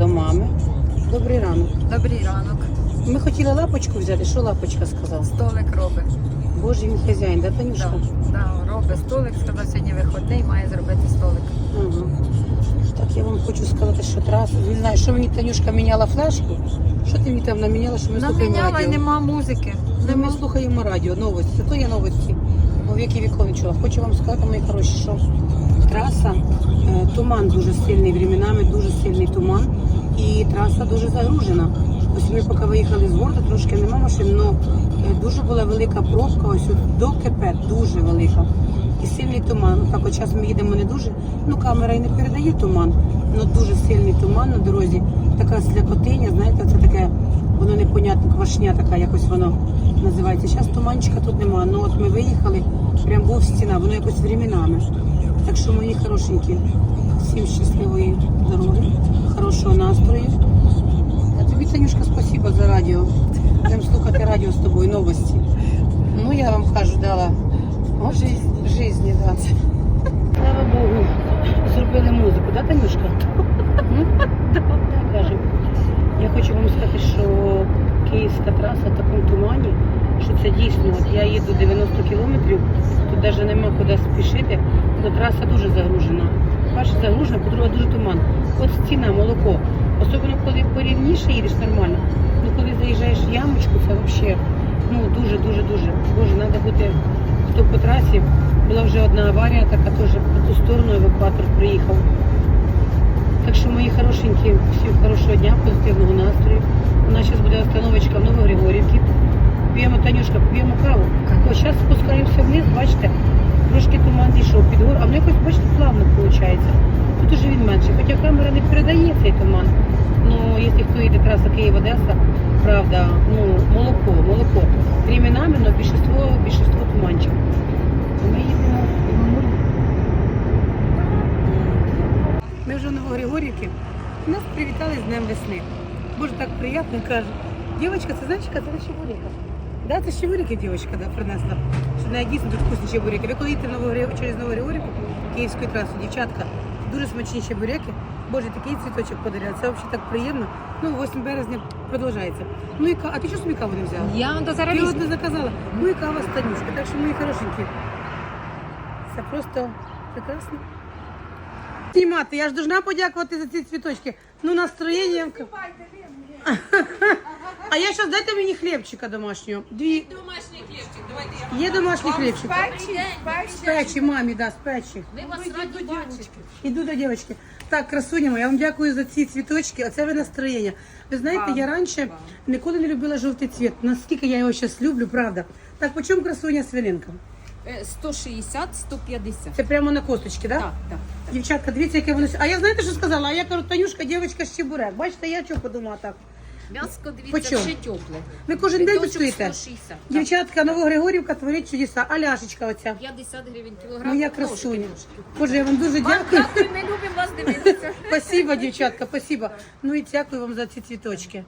до мами. Добрий ранок. Добрий ранок. Ми хотіли лапочку взяти. Що лапочка сказала? Столик робить. Боже, він хазяїн, да, Да, Танюшка? да, робить столик, сказав, сьогодні виходний, має зробити столик. Ага. Так я вам хочу сказати, що трасу. Не знаю, що мені Танюшка міняла флешку. Що ти мені там наміняла, що ми слухаємо Наміняла і радіо? нема музики. Ну, ми слухаємо радіо, новості. То є новості. У віки віков не чула. Хочу вам сказати, мої хороші, що траса, е, туман дуже сильний временами, дуже сильний туман. І траса дуже загружена. Ось ми поки виїхали з города, трошки нема машин, але дуже була велика пробка, ось до КП, дуже велика. І сильний туман. Так от зараз ми їдемо не дуже. Ну, камера і не передає туман, але дуже сильний туман на дорозі. Така слякотиня, знаєте, це таке, воно непонятно, квашня така, якось воно називається. Зараз туманчика тут нема. Ну от ми виїхали, прям був стіна, воно якось временами. Так що мої хорошенькі, всім щасливої дороги, хорошого настрою. А тобі, Танюшка, спасибо за радіо. Будемо слухати радіо з тобою, новості. Ну, я вам кажу, дала о, жизнь, жизни, да. Слава Богу, зробили музику, да, Танюшка? М? Я хочу вам сказати, що київська траса в такому тумані, що це дійсно, от я їду 90 кілометрів, тут навіть нема куди спішити, але траса дуже загружена. Перше загружена, по-друге, дуже туман. От стіна, молоко. Особливо коли порівніше їдеш нормально. Ну коли заїжджаєш в ямочку, це взагалі ну дуже, дуже, дуже. Боже, треба бути хто по трасі. Була вже одна аварія, така теж по ту сторону евакуатор приїхав. Так що, мої хорошенькі, всім хорошого дня, позитивного настрою. У нас зараз буде остановочка в Новогригорівці. П'ємо Танюшка, п'ємо каву. Ось зараз спускаємося вниз, бачите, зійшов під гору, а воно якось, бачите, плавно виходить. Тут уже він менший. Хоча камера не передає цей туман. Ну, якщо хто їде траса Київ-Одеса, правда, ну, молоко, молоко. Временами, але більшіство, більшіство туманчик. Ми їдемо Ми вже в Новогригорівці. Нас привітали з Днем весни. Боже, так приємно каже. Дівчинка, це знаєш, це не чебурека. Да, це чебуреки дівчинка да, принесла. Що не дійсно тут вкусні чебуреки. Ви коли їдете в Новогригорів- через Новогригорівку, Київською трасою, дівчатка, дуже смачні чебуреки. Боже, такий цвіточок подарував. Це взагалі так приємно. Ну, 8 березня продовжується. Ну і ка- а ти що собі каву не взяла? Я до зараз Ти візьму. одне заказала. Ну і кава станюшка. Так що мої хорошенькі. Це просто прекрасно. Знімати, я ж должна подякувати за ці цвіточки. Ну, настроєння. А я зараз дайте мені хлібчика домашнього. Дві. Домашній хлібчик, давайте я вам Є домашній хлібчик. Печі, Спечі, мамі, да, спечі. Ми вас раді бачити. Іду до дівчинки. Так, красуня моя, я вам дякую за ці цвіточки. Оце ви настроєння. Ви знаєте, Вам, я раніше ніколи не любила жовтий цвіт. Наскільки я його зараз люблю, правда. Так, по чому красуня свининка? Е, 160, 150. Це прямо на косточки, так? Да? Так, так. Дівчатка, дивіться, яке воно. А я знаєте, що сказала? А я кажу, Танюшка, дівчинка з чебурек. Бачите, я чого подумала так. М'яско, дивіться, чому? ще тепле. Ви кожен день Биточок готуєте? 160. так. Дівчатка, Новогригорівка творить чудеса. А ляшечка оця. 50 гривень кілограм. Моя красуня. Боже, я вам дуже Вам дякую. дякую, ми любимо вас дивитися. Спасибо, дівчатка, спасибо. Ну і дякую вам за ці цвіточки.